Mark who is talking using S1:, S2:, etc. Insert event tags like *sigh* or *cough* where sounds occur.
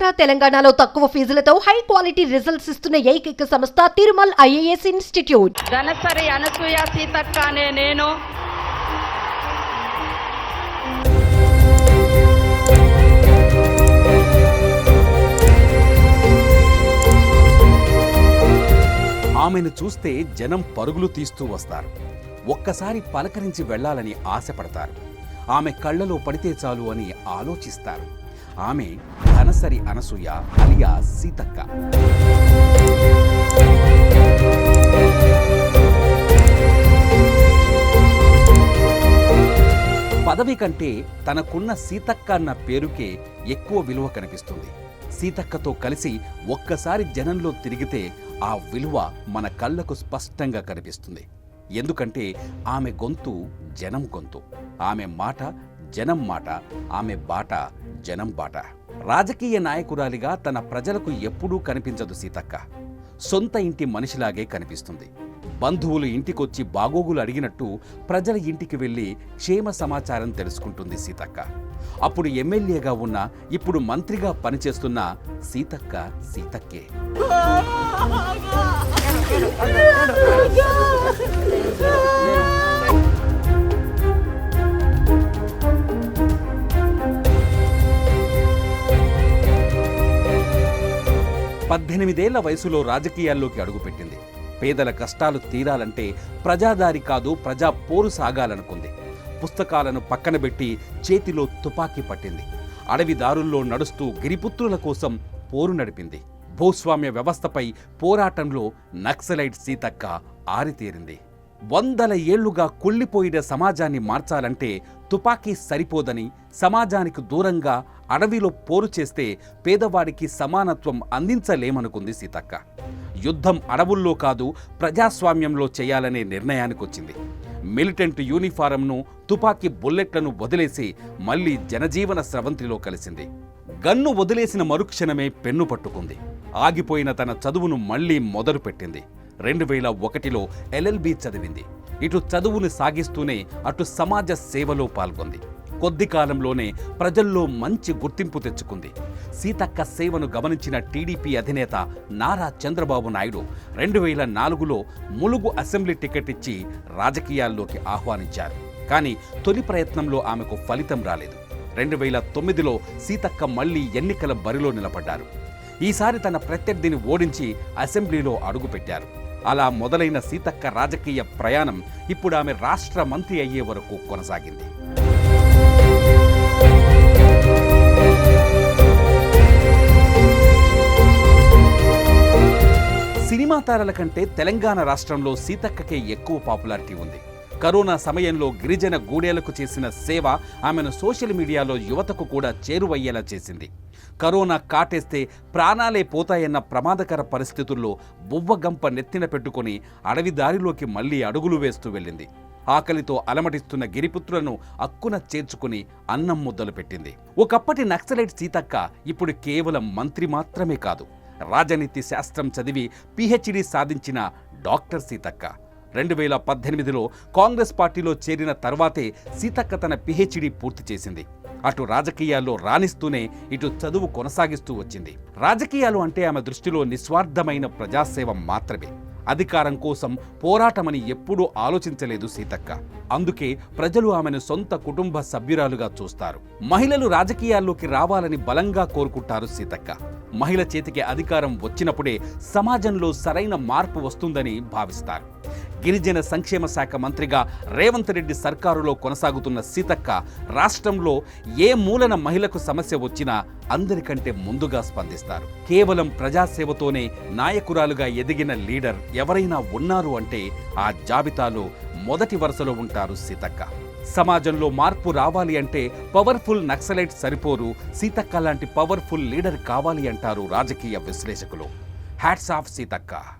S1: ఆంధ్ర తెలంగాణలో తక్కువ ఫీజులతో high quality results ఇస్తున్న ఏకైక సంస్థ తిరుమల్ ఐఏఎస్ ఇన్స్టిట్యూట్.
S2: ధనసరి అనసూయ సీతక్క అనే నేను.
S3: ఆమెను చూస్తే జనం పరుగులు తీస్తూ వస్తారు. ఒక్కసారి పలకరించి వెళ్ళాలని ఆశపడతారు. ఆమె కళ్ళలో పడితే చాలు అని ఆలోచిస్తారు. ఆమె ధనసరి అనసూయ అలియా సీతక్క. పదవి కంటే తనకున్న సీతక్క అన్న పేరుకే ఎక్కువ విలువ కనిపిస్తుంది. సీతక్కతో కలిసి ఒక్కసారి జనంలో తిరిగితే ఆ విలువ మన కళ్ళకు స్పష్టంగా కనిపిస్తుంది. ఎందుకంటే ఆమె గొంతు జనం గొంతు. ఆమె మాట జనం మాట ఆమె బాట జనం బాట. రాజకీయ నాయకురాలిగా తన ప్రజలకు ఎప్పుడూ కనిపించదు సీతక్క. సొంత ఇంటి మనిషిలాగే కనిపిస్తుంది. బంధువులు ఇంటికొచ్చి బాగోగులు అడిగినట్టు ప్రజల ఇంటికి వెళ్ళి క్షేమ సమాచారం తెలుసుకుంటుంది సీతక్క. అప్పుడు ఎమ్మెల్యేగా ఉన్న ఇప్పుడు మంత్రిగా పనిచేస్తున్న సీతక్క సీతక్కే. *laughs* పద్దెనిమిదేళ్ళ వయసులో రాజకీయాల్లోకి అడుగుపెట్టింది. పేదల కష్టాలు తీరాలంటే ప్రజాదారి కాదు ప్రజా పోరు సాగాలనుకుంది. పుస్తకాలను పక్కన పెట్టి చేతిలో తుపాకీ పట్టింది. అడవి దారుల్లో నడుస్తూ గిరిపుత్రుల కోసం పోరు నడిపింది. భూస్వామ్య వ్యవస్థపై పోరాటంలో నక్సలైట్ సీతక్క ఆరితేరింది. వందల ఏళ్ళుగా కుళ్ళిపోయిన సమాజాన్ని మార్చాలంటే తుపాకీ సరిపోదని సమాజానికి దూరంగా అడవిలో పోరు చేస్తే పేదవాడికి సమానత్వం అందించలేమనుకుంది సీతక్క. యుద్ధం అడవుల్లో కాదు ప్రజాస్వామ్యంలో చేయాలనే నిర్ణయానికొచ్చింది. మిలిటెంట్ యూనిఫారంను తుపాకీ బుల్లెట్లను వదిలేసి మళ్ళీ జనజీవన స్రవంతిలో కలిసింది. గన్ను వదిలేసిన మరుక్షణమే పెన్ను పట్టుకుంది. ఆగిపోయిన తన చదువును మళ్ళీ మొదలుపెట్టింది. రెండు వేల ఒకటిలో ఎల్ఎల్బి చదివింది. ఇటు చదువును సాగిస్తూనే అటు సమాజ సేవలో పాల్గొంది. కొద్ది కాలంలోనే ప్రజల్లో మంచి గుర్తింపు తెచ్చుకుంది. సీతక్క సేవను గమనించిన టీడీపీ అధినేత నారా చంద్రబాబు నాయుడు రెండు వేల నాలుగులో ములుగు అసెంబ్లీ టికెట్ ఇచ్చి రాజకీయాల్లోకి ఆహ్వానించారు. కానీ తొలి ప్రయత్నంలో ఆమెకు ఫలితం రాలేదు. రెండు వేల తొమ్మిదిలో సీతక్క మళ్ళీ ఎన్నికల బరిలో నిలబడ్డారు. ఈసారి తన ప్రత్యర్థిని ఓడించి అసెంబ్లీలో అడుగుపెట్టారు. అలా మొదలైన సీతక్క రాజకీయ ప్రయాణం ఇప్పుడు ఆమె రాష్ట్ర మంత్రి అయ్యే వరకు కొనసాగింది. సినిమా తారల కంటే తెలంగాణ రాష్ట్రంలో సీతక్కకే ఎక్కువ పాపులారిటీ ఉంది. కరోనా సమయంలో గిరిజన గూడేలకు చేసిన సేవ ఆమెను సోషల్ మీడియాలో యువతకు కూడా చేరువయ్యేలా చేసింది. కరోనా కాటేస్తే ప్రాణాలే పోతాయన్న ప్రమాదకర పరిస్థితుల్లో బువ్వగంప నెత్తిన పెట్టుకుని అడవి దారిలోకి మళ్ళీ అడుగులు వేస్తూ వెళ్ళింది. ఆకలితో అలమటిస్తున్న గిరిపుత్రులను అక్కున చేర్చుకుని అన్నం ముద్దలు పెట్టింది. ఒకప్పటి నక్సలైట్ సీతక్క ఇప్పుడు కేవలం మంత్రి మాత్రమే కాదు. రాజనీతి శాస్త్రం చదివి పిహెచ్డి సాధించిన డాక్టర్ సీతక్క. రెండు వేల పద్దెనిమిదిలో కాంగ్రెస్ పార్టీలో చేరిన తర్వాతే సీతక్క తన పిహెచ్డి పూర్తి చేసింది. అటు రాజకీయాల్లో రాణిస్తూనే ఇటు చదువు కొనసాగిస్తూ వచ్చింది. రాజకీయాలు అంటే ఆమె దృష్టిలో నిస్వార్థమైన ప్రజాసేవ మాత్రమే. అధికారం కోసం పోరాటమని ఎప్పుడూ ఆలోచించలేదు సీతక్క. అందుకే ప్రజలు ఆమెను సొంత కుటుంబ సభ్యురాలుగా చూస్తారు. మహిళలు రాజకీయాల్లోకి రావాలని బలంగా కోరుకుంటారు సీతక్క. మహిళ చేతికి అధికారం వచ్చినప్పుడే సమాజంలో సరైన మార్పు వస్తుందని భావిస్తారు. గిరిజన సంక్షేమ శాఖ మంత్రిగా రేవంత్ రెడ్డి సర్కారులో కొనసాగుతున్న సీతక్క రాష్ట్రంలో ఏ మూలన మహిళకు సమస్య వచ్చినా అందరికంటే ముందుగా స్పందిస్తారు. కేవలం ప్రజాసేవతోనే నాయకురాలుగా ఎదిగిన లీడర్ ఎవరైనా ఉన్నారు అంటే ఆ జాబితాలో మొదటి వరుసలో ఉంటారు సీతక్క. సమాజంలో మార్పు రావాలి అంటే పవర్ఫుల్ నక్సలైట్ సరిపోరు సీతక్క లాంటి పవర్ఫుల్ లీడర్ కావాలి అంటారు రాజకీయ విశ్లేషకులు. Hats off Seethakka.